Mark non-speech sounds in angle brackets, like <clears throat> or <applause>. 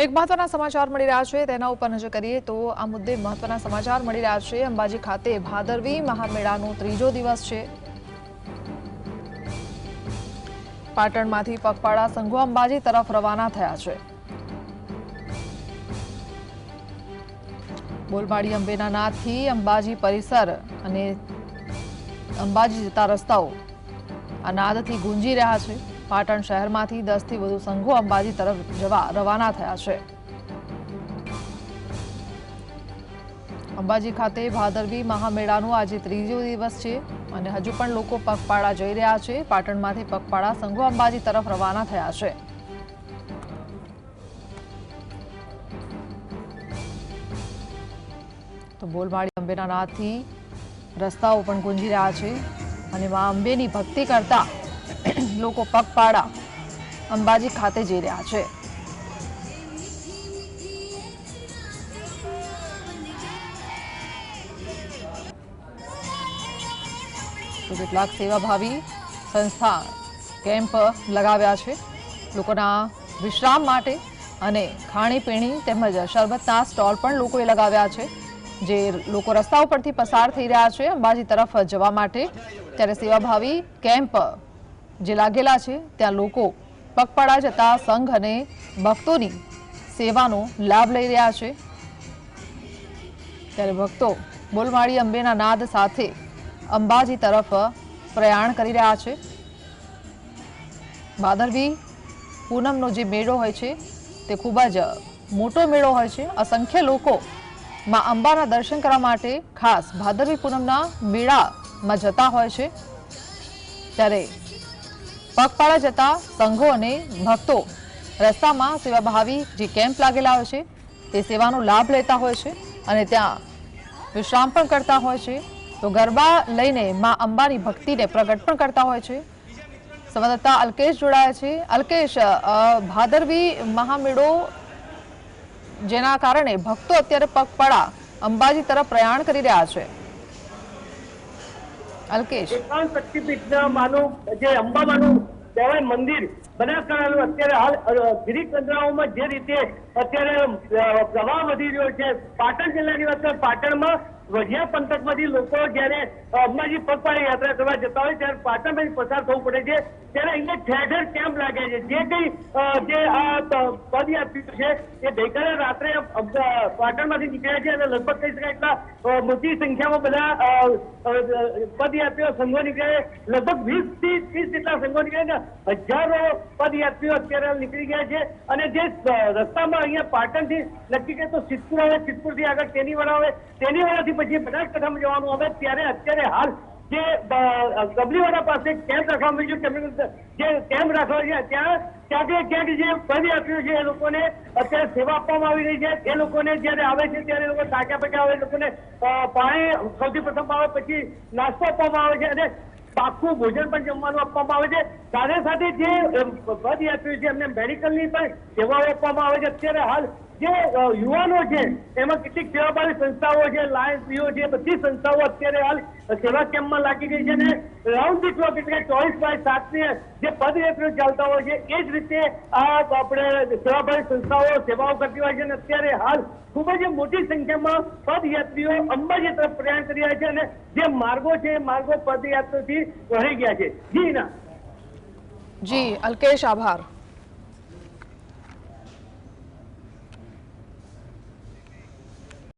એક મહત્વના સમાચાર મળી રહ્યા છે, તેના ઉપર નજર કરીએ તો આ મુદ્દે મહત્વના સમાચાર મળી રહ્યા છે. અંબાજી ખાતે ભાદરવી મહામેળાનો ત્રીજો દિવસ છે. પાટણમાંથી પગપાળા સંઘો અંબાજી તરફ રવાના થયા છે. બોલબાડી અંબેના નાથથી અંબાજી પરિસર અને અંબાજી જતા રસ્તાઓ આ નાદથી ગુંજી રહ્યા છે. પાટણ શહેરમાંથી દસથી વધુ સંઘો અંબાજી તરફ જવા રવાના થયા છે. અંબાજી ખાતે ભાદરવી મહામેળાનો આજે ત્રીજો દિવસ છે અને હજુ પણ લોકો પગપાળા જઈ રહ્યા છે. પાટણમાંથી પગપાળા સંઘો અંબાજી તરફ રવાના થયા છે. તો બોલમાળી અંબેના નાથથી રસ્તાઓ પણ ગુંજી રહ્યા છે અને મા અંબેની ભક્તિ કરતા <clears throat> લોકો પગપાળા અંબાજી ખાતે જઈ રહ્યા છે. તો કેટલાક સેવાભાવી સંસ્થા કેમ્પ લગાવ્યા છે. લોકોના વિશ્રામ માટે અને ખાણીપીણી તેમજ શરબતના સ્ટોલ પણ લોકોએ લગાવ્યા છે. જે લોકો રસ્તા ઉપરથી પસાર થઈ રહ્યા છે અંબાજી તરફ જવા માટે. ત્યારે સેવાભાવી કેમ્પ જે લાગેલા છે, ત્યાં લોકો પગપાળા જતા સંઘ અને ભક્તોની સેવાનો લાભ લઈ રહ્યા છે. ત્યારે ભક્તો બોલમાળી અંબેના નાદ સાથે અંબાજી તરફ પ્રયાણ કરી રહ્યા છે. ભાદરવી પૂનમનો જે મેળો હોય છે, તે ખૂબ જ મોટો મેળો હોય છે. અસંખ્ય લોકો માં અંબાના દર્શન કરવા માટે ખાસ ભાદરવી પૂનમના મેળામાં જતા હોય છે. ત્યારે પગપાળા જતા સંઘો અને ભક્તો રસ્તામાં સેવાભાવી જે કેમ્પ લાગેલા હોય છે, તે સેવાનો લાભ લેતા હોય છે અને ત્યાં વિશ્રામ પણ કરતા હોય છે. તો ગરબા લઈને માં અંબાની ભક્તિને પ્રગટ પણ કરતા હોય છે. સંવાદદાતા અલ્કેશ જોડાયા છે. અલ્કેશ ભાદરવી મહામેળો જેના કારણે ભક્તો અત્યારે પગપાળા અંબાજી તરફ પ્રયાણ કરી રહ્યા છે. અલ્કેશ. શક્તિપીઠના માનું જે અંબામાનું કહેવાય મંદિર. બનાસકાંઠાનું અત્યારે હાલ ગિરિકંદરાઓમાં જે રીતે અત્યારે પ્રવાહ વધી રહ્યો છે, પાટણ જિલ્લાની વાત પાટણમાં વઢિયા પંથકમાંથી લોકો જ્યારે અંબાજી પગપાળી યાત્રા કરવા જતા હોય, ત્યારે પાટણમાંથી પસાર થવું પડે છે. ત્યારે અહીંયા ઠેર ઠેર કેમ્પ લાગે છે. જે કઈ જે આ પ- પદયાત્રીઓ છે, એ ગઈકાલે રાત્રે પાટણમાંથી નીકળ્યા છે અને લગભગ કહી શકાય એટલા મોટી સંખ્યામાં બધા પદયાત્રીઓ સંઘો નીકળ્યા. લગભગ વીસથી ત્રીસ નીકળ્યા હજારો પદયાત્રીઓ અત્યારે નીકળી ગયા છે અને જે રસ્તામાં અહીંયા પાટણથી નક્કી કરીએ તો સિદ્ધપુર આવે, સિદ્ધપુરથી આગળ તેનીવાડા આવે. તેનીવાડાથી પછી બનાસકાંઠામાં જવાનું આવે ત્યારે અત્યારે હાલ જે ગબલીવાડા પાસે કેમ્પ રાખવામાં આવ્યું છે જે કેમ્પ રાખવા છે, ત્યાં ક્યાંક ક્યાંક જે પદયાત્રીઓ છે એ લોકોને અત્યારે સેવા આપવામાં આવી રહી છે. એ લોકોને જ્યારે આવે છે ત્યારે લોકો થાક્યા પછી આવે લોકોને પાણી સૌથી પ્રથમ આવે, પછી નાસ્તો આપવામાં આવે છે અને પાકું ભોજન પણ જમવાનું આપવામાં આવે છે. સાથે સાથે જે પદયાત્રીઓ છે, એમને મેડિકલની પણ સેવાઓ આપવામાં આવે છે. અત્યારે હાલ જે યુવાનો છે, એમાં કેટલીક સેવાભાવી સંસ્થાઓ છે, લાયન્સ પીઓ છે, બધી સંસ્થાઓ અત્યારે હાલ સેવા કેમ્પમાં લાગી ગઈ છે અને રાઉન્ડ ધી ક્લોક એટલે ચોવીસ બાય સાતની જે પદયાત્રીઓ ચાલતા હોય છે, એ જ રીતે આ આપણે સેવાભાવી સંસ્થાઓ, સેવાઓ કરતી હોય છે અને અત્યારે હાલ ખૂબ જ મોટી સંખ્યામાં પદયાત્રીઓ અંબાજી તરફ પ્રયાણ કરી રહ્યા છે અને જે માર્ગો છે, એ માર્ગો પદયાત્રીઓથી ભરાઈ ગયા છે. જી ના. જી, અલ્કેશ, આભાર.